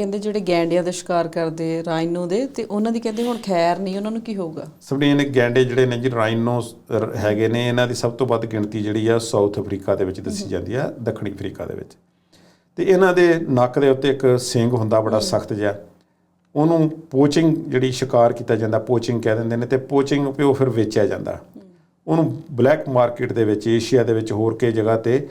ਕਹਿੰਦੇ ਜਿਹੜੇ ਗੈਂਡਿਆਂ ਦਾ ਸ਼ਿਕਾਰ ਕਰਦੇ ਰਾਈਨੋ ਦੇ ਤੇ ਉਹਨਾਂ ਦੀ ਕਹਿੰਦੇ ਹੁਣ ਖੈਰ ਨਹੀਂ ਉਹਨਾਂ ਨੂੰ ਕੀ ਹੋਊਗਾ? ਸਭਨੀਨ ਗੈਂਡੇ ਜਿਹੜੇ ਨੇ ਜੀ ਰਾਈਨੋ ਹੈਗੇ ਨੇ ਇਹਨਾਂ ਦੀ ਸਭ ਤੋਂ ਵੱਧ ਗਿਣਤੀ ਜਿਹੜੀ ਆ ਸਾਊਥ ਅਫਰੀਕਾ ਦੇ ਵਿੱਚ ਦੱਸੀ ਜਾਂਦੀ ਆ ਦੱਖਣੀ ਅਫਰੀਕਾ ਦੇ ਵਿੱਚ। ਤੇ ਇਹਨਾਂ ਦੇ ਨੱਕ ਦੇ ਉੱਤੇ ਇੱਕ ਸਿੰਗ ਹੁੰਦਾ ਬੜਾ ਸਖਤ ਜਿਹਾ। ਉਹਨੂੰ ਪੋਚਿੰਗ ਜਿਹੜੀ ਸ਼ਿਕਾਰ ਕੀਤਾ ਜਾਂਦਾ ਪੋਚਿੰਗ ਕਹਿ ਦਿੰਦੇ ਨੇ ਤੇ ਪੋਚਿੰਗ ਉਹ ਫਿਰ ਵੇਚਿਆ ਜਾਂਦਾ। ਉਹਨੂੰ ਬਲੈਕ ਮਾਰਕੀਟ ਦੇ ਵਿੱਚ ਏਸ਼ੀਆ ਦੇ ਵਿੱਚ ਹੋਰ ਕਈ ਜਗ੍ਹਾ ਤੇ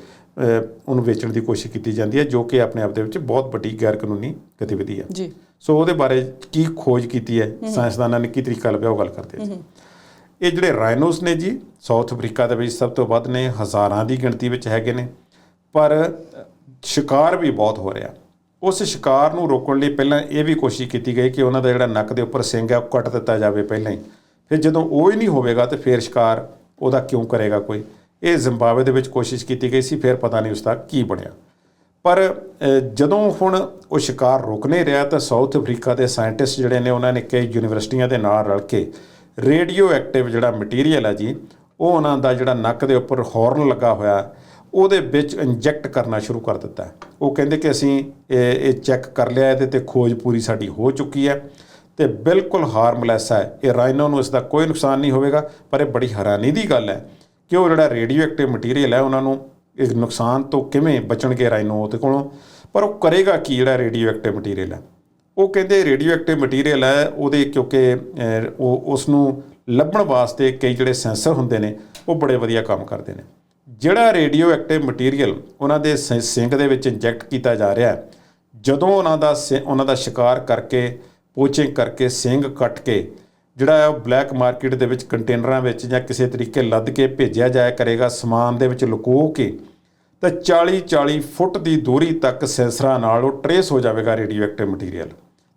ਉਹਨੂੰ ਵੇਚਣ ਦੀ ਕੋਸ਼ਿਸ਼ ਕੀਤੀ ਜਾਂਦੀ ਹੈ ਜੋ ਕਿ ਆਪਣੇ ਆਪ ਦੇ ਵਿੱਚ ਬਹੁਤ ਵੱਡੀ ਗੈਰ ਕਾਨੂੰਨੀ ਗਤੀਵਿਧੀ ਹੈ। ਜੀ। ਸੋ ਉਹਦੇ ਬਾਰੇ ਕੀ ਖੋਜ ਕੀਤੀ ਹੈ? ਸਾਇੰਸਦਾਨਾਂ ਨੇ ਕੀ ਤਰੀਕਾ ਲੱਭਿਆ ਉਹ ਗੱਲ ਕਰਦੇ ਹਾਂ। ਇਹ ਜਿਹੜੇ ਰਾਈਨੋਸ ਨੇ ਜੀ ਸਾਊਥ ਅਫਰੀਕਾ ਦੇ ਵਿੱਚ ਸਭ ਤੋਂ ਵੱਧ ਨੇ ਹਜ਼ਾਰਾਂ ਦੀ ਗਿਣਤੀ ਵਿੱਚ ਹੈਗੇ ਨੇ। ਪਰ ਸ਼ਿਕਾਰ ਵੀ ਬਹੁਤ ਹੋ ਰਿਹਾ। ਉਸ ਸ਼ਿਕਾਰ ਨੂੰ ਰੋਕਣ ਲਈ ਪਹਿਲਾਂ ਇਹ ਵੀ ਕੋਸ਼ਿਸ਼ ਕੀਤੀ ਗਈ ਕਿ ਉਹਨਾਂ ਦਾ ਜਿਹੜਾ ਨੱਕ ਦੇ ਉੱਪਰ ਸਿੰਗ ਹੈ ਉਹ ਕੱਟ ਦਿੱਤਾ ਜਾਵੇ ਪਹਿਲਾਂ ਹੀ। ਫਿਰ ਜਦੋਂ ਉਹ ਹੀ ਨਹੀਂ ਹੋਵੇਗਾ ਤੇ ਫਿਰ ਸ਼ਿਕਾਰ ਉਹਦਾ ਕਿਉਂ ਕਰੇਗਾ ਕੋਈ? ਇਹ ਜ਼ਿੰਬਾਬਵੇ ਦੇ ਵਿੱਚ ਕੋਸ਼ਿਸ਼ ਕੀਤੀ ਗਈ ਸੀ, ਫਿਰ ਪਤਾ ਨਹੀਂ ਉਸ ਦਾ ਕੀ ਬਣਿਆ। ਪਰ ਜਦੋਂ ਹੁਣ ਉਹ ਸ਼ਿਕਾਰ ਰੁਕ ਨਹੀਂ ਰਿਹਾ, ਤਾਂ ਸਾਊਥ ਅਫਰੀਕਾ ਦੇ ਸਾਇੰਟਿਸਟ ਜਿਹੜੇ ਨੇ, ਉਹਨਾਂ ਨੇ ਕਈ ਯੂਨੀਵਰਸਿਟੀਆਂ ਦੇ ਨਾਲ ਰਲ ਕੇ ਰੇਡੀਓ ਐਕਟਿਵ ਜਿਹੜਾ ਮਟੀਰੀਅਲ ਹੈ ਜੀ, ਉਹ ਉਹਨਾਂ ਦਾ ਜਿਹੜਾ ਨੱਕ ਦੇ ਉੱਪਰ ਹਾਰਨ ਲੱਗਾ ਹੋਇਆ, ਉਹਦੇ ਵਿੱਚ ਇੰਜੈਕਟ ਕਰਨਾ ਸ਼ੁਰੂ ਕਰ ਦਿੱਤਾ। ਉਹ ਕਹਿੰਦੇ ਕਿ ਅਸੀਂ ਇਹ ਇਹ ਚੈੱਕ ਕਰ ਲਿਆ, ਇਹਦੇ ਤੇ ਖੋਜ ਪੂਰੀ ਸਾਡੀ ਹੋ ਚੁੱਕੀ ਹੈ। ਤੇ ਬਿਲਕੁਲ ਹਾਰਮਲੈਸ ਹੈ। ਇਹ ਰਾਈਨੋ ਨੂੰ ਇਸ ਦਾ ਕੋਈ ਨੁਕਸਾਨ ਨਹੀਂ ਹੋਵੇਗਾ, ਪਰ ਇਹ ਬੜੀ ਹੈਰਾਨੀ ਦੀ ਗੱਲ ਹੈ ਕਿ ਉਹ ਜਿਹੜਾ ਰੇਡੀਓ ਐਕਟਿਵ ਮਟੀਰੀਅਲ ਹੈ, ਉਹਨਾਂ ਨੂੰ ਇਸ ਨੁਕਸਾਨ ਤੋਂ ਕਿਵੇਂ ਬਚਣਗੇ ਰਾਈਨੋ ਉਹਦੇ ਕੋਲੋਂ? ਪਰ ਉਹ ਕਰੇਗਾ ਕੀ ਜਿਹੜਾ ਰੇਡੀਓ ਐਕਟਿਵ ਮਟੀਰੀਅਲ ਹੈ? ਉਹ ਕਹਿੰਦੇ ਰੇਡੀਓ ਐਕਟਿਵ ਮਟੀਰੀਅਲ ਹੈ, ਉਹਦੇ ਕਿਉਂਕਿ ਉਹ ਉਸ ਨੂੰ ਲੱਭਣ ਵਾਸਤੇ ਕਈ ਜਿਹੜੇ ਸੈਂਸਰ ਹੁੰਦੇ ਨੇ, ਉਹ ਬੜੇ ਵਧੀਆ ਕੰਮ ਕਰਦੇ ਨੇ। ਜਿਹੜਾ ਰੇਡੀਓ ਐਕਟਿਵ ਮਟੀਰੀਅਲ ਉਹਨਾਂ ਦੇ ਸਿ- ਸਿੰਗ ਦੇ ਵਿੱਚ ਇੰਜੈਕਟ ਕੀਤਾ ਜਾ ਰਿਹਾ ਹੈ, ਜਦੋਂ ਉਹਨਾਂ ਦਾ ਸਿ- ਉਹਨਾਂ ਦਾ ਸ਼ਿਕਾਰ ਕਰਕੇ ਪੋਚਿੰਗ ਕਰਕੇ ਸਿੰਗ ਕੱਟ ਕੇ, ਜਿਹੜਾ ਹੈ ਉਹ ਬਲੈਕ ਮਾਰਕੀਟ ਦੇ ਵਿੱਚ ਕੰਟੇਨਰਾਂ ਵਿੱਚ ਜਾਂ ਕਿਸੇ ਤਰੀਕੇ ਲੱਦ ਕੇ ਭੇਜਿਆ ਜਾਇਆ ਕਰੇਗਾ ਸਮਾਨ ਦੇ ਵਿੱਚ ਲੁਕੋ ਕੇ, ਤਾਂ 40 40 ਫੁੱਟ ਦੀ ਦੂਰੀ ਤੱਕ ਸੈਂਸਰਾਂ ਨਾਲ ਉਹ ਟਰੇਸ ਹੋ ਜਾਵੇਗਾ ਰੇਡੀਓ ਐਕਟਿਵ ਮਟੀਰੀਅਲ।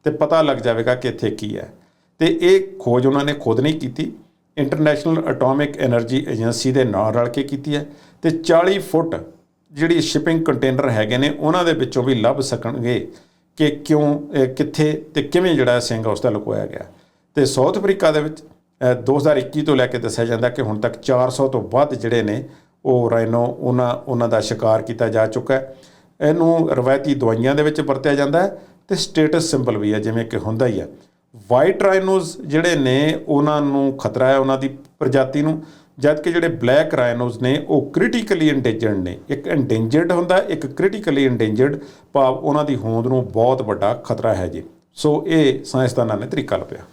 ਤੇ ਪਤਾ ਲੱਗ ਜਾਵੇਗਾ ਕਿ ਇੱਥੇ ਕੀ ਹੈ। ਤੇ ਇਹ ਖੋਜ ਉਹਨਾਂ ਨੇ ਖੁਦ ਨਹੀਂ ਕੀਤੀ, ਇੰਟਰਨੈਸ਼ਨਲ ਐਟੋਮਿਕ એનર્ਜੀ ਏਜੰਸੀ ਦੇ ਨਾਲ ਰਲ ਕੇ ਕੀਤੀ ਹੈ ਤੇ 40 ਫੁੱਟ ਜਿਹੜੀ ਸ਼ਿਪਿੰਗ ਕੰਟੇਨਰ ਹੈਗੇ ਨੇ, ਉਹਨਾਂ ਦੇ ਵਿੱਚੋਂ ਵੀ ਲੱਭ ਸਕਣਗੇ। ਕਿ ਕਿਉਂ ਕਿੱਥੇ ਤੇ ਕਿਵੇਂ ਜਿਹੜਾ ਸਿੰਘ ਉਸ ਦਾ ਲੁਕੋਇਆ ਗਿਆ। ਤੇ ਸਾਊਥ ਅਫਰੀਕਾ ਦੇ ਵਿੱਚ ਅ, 2021 ਤੋਂ ਲੈ ਕੇ ਦੱਸਿਆ ਜਾਂਦਾ ਕਿ ਹੁਣ ਤੱਕ 400 ਤੋਂ ਵੱਧ ਜਿਹੜੇ ਨੇ ਉਹ ਰਾਈਨੋ ਉਹਨਾਂ ਉਹਨਾਂ ਦਾ ਸ਼ਿਕਾਰ ਕੀਤਾ ਜਾ ਚੁੱਕਾ ਹੈ। ਇਹਨੂੰ ਰਵਾਇਤੀ ਦਵਾਈਆਂ ਦੇ ਵਿੱਚ ਵਰਤਿਆ ਜਾਂਦਾ ਹੈ ਤੇ ਸਟੇਟਸ ਸਿੰਬਲ ਵੀ ਹੈ ਜਿਵੇਂ ਕਿ ਹੁੰਦਾ ਹੀ ਹੈ। ਵਾਈਟ ਰਾਈਨੋਜ਼ ਜਿਹੜੇ ਨੇ ਉਹਨਾਂ ਨੂੰ ਖਤਰਾ ਹੈ ਉਹਨਾਂ ਦੀ ਪ੍ਰਜਾਤੀ ਨੂੰ। ਜਦਕਿ ਜਿਹੜੇ ਬਲੈਕ ਰਾਇਨੋਜ਼ ਨੇ, ਉਹ ਕ੍ਰਿਟੀਕਲੀ ਇੰਡੇਂਜਰਡ ਨੇ। ਇੱਕ ਇੰਡੇਂਜਰਡ ਹੁੰਦਾ, ਇੱਕ ਕ੍ਰਿਟੀਕਲੀ ਇੰਡੇਂਜਰਡ ਭਾਵ ਉਹਨਾਂ ਦੀ ਹੋਂਦ ਨੂੰ ਬਹੁਤ ਵੱਡਾ ਖਤਰਾ ਹੈ ਜੀ। ਸੋ ਇਹ ਸਾਇੰਸਦਾਨਾਂ ਨੇ ਤਰੀਕਾ ਲੱਭਿਆ।